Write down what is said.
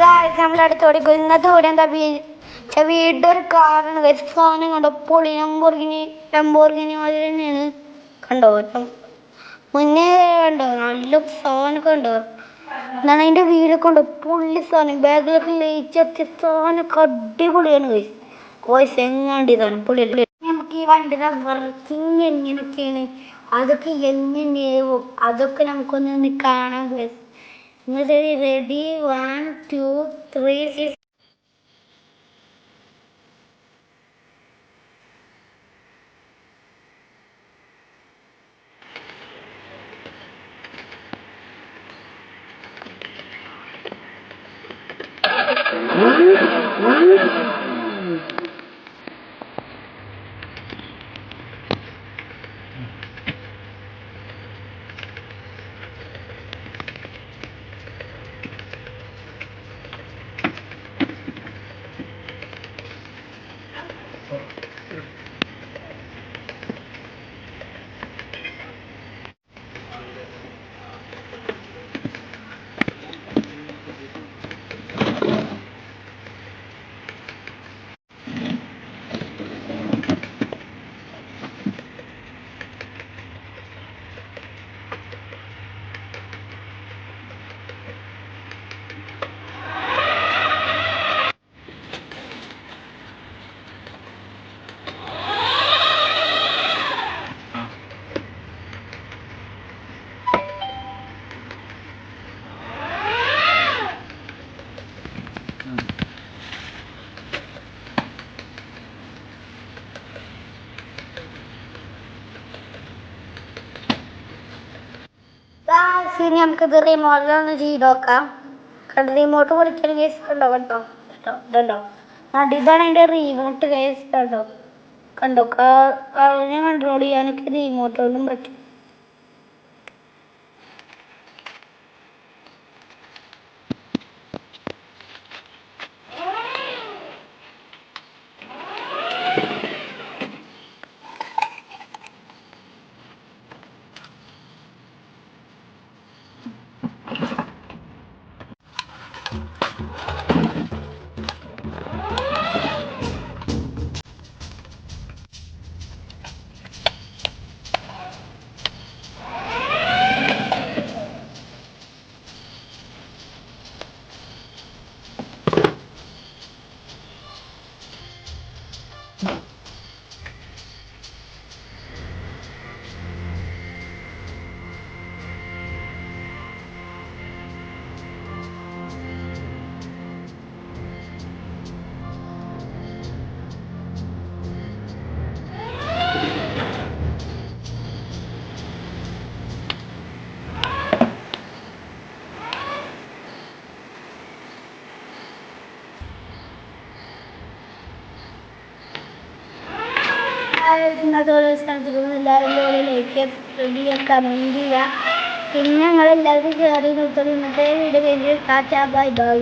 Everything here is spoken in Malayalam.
ഗായ്സ് നമ്മൾ അടുത്തോടി ഇന്നത്തെ ഇവിടെ എന്താ വീട് ഒരു കാറാണ് ഗൈസ് സാധനം കണ്ടോ. പൊളി ലംബോർഗിനി ലംബോർഗിനി മാതിരി തന്നെയാണ്. കണ്ടോ? മുന്നേ കണ്ടോ? നല്ല സാധനമൊക്കെ കണ്ടോ? എന്താണ് അതിന്റെ വീടൊക്കെ ഉണ്ടോ പുള്ളി സാധനം. ബാഗിലൊക്കെ ലയിച്ചെത്തിയ സാധനമൊക്കെ അടിപൊളിയാണ് ഗൈസ് ഗോയ്സ് എങ്ങാണ്ട് ഇതാണ്? പുള്ളി നമുക്ക് ഈ വണ്ടിയുടെ വർക്കിംഗ് എങ്ങനെയൊക്കെയാണ്? അതൊക്കെ എങ്ങനെയാവും? അതൊക്കെ നമുക്കൊന്ന് കാണാം guys ready one two three three ഇനി നമുക്കിത് റിമോട്ടിലൊന്ന് ചെയ്ത് നോക്കാം. കണ്ടത് റിമോട്ട് പൊളിക്കാൻ കേസ് കണ്ടോ കണ്ടോ? കണ്ടോ ഇതുണ്ടോ? അത് ഇതാണ് അതിന്റെ റിമോട്ട് കേസ് കണ്ടോ? കണ്ടോ കാറിനെ കൺട്രോൾ ചെയ്യാനൊക്കെ റിമോട്ടൊന്നും കൊണ്ടും പറ്റും. ഇന്നത്തെ ഓരോ എല്ലാവരും ലൈക്ക് ചെയ്യുക കമന്റ് ചെയ്യുക പിന്നെ ഞങ്ങളെല്ലാവരും കയറി നിർത്തുന്നത് ഇന്നത്തെ വീഡിയോ കഴിഞ്ഞ് ടാറ്റാ ബൈ ബൈ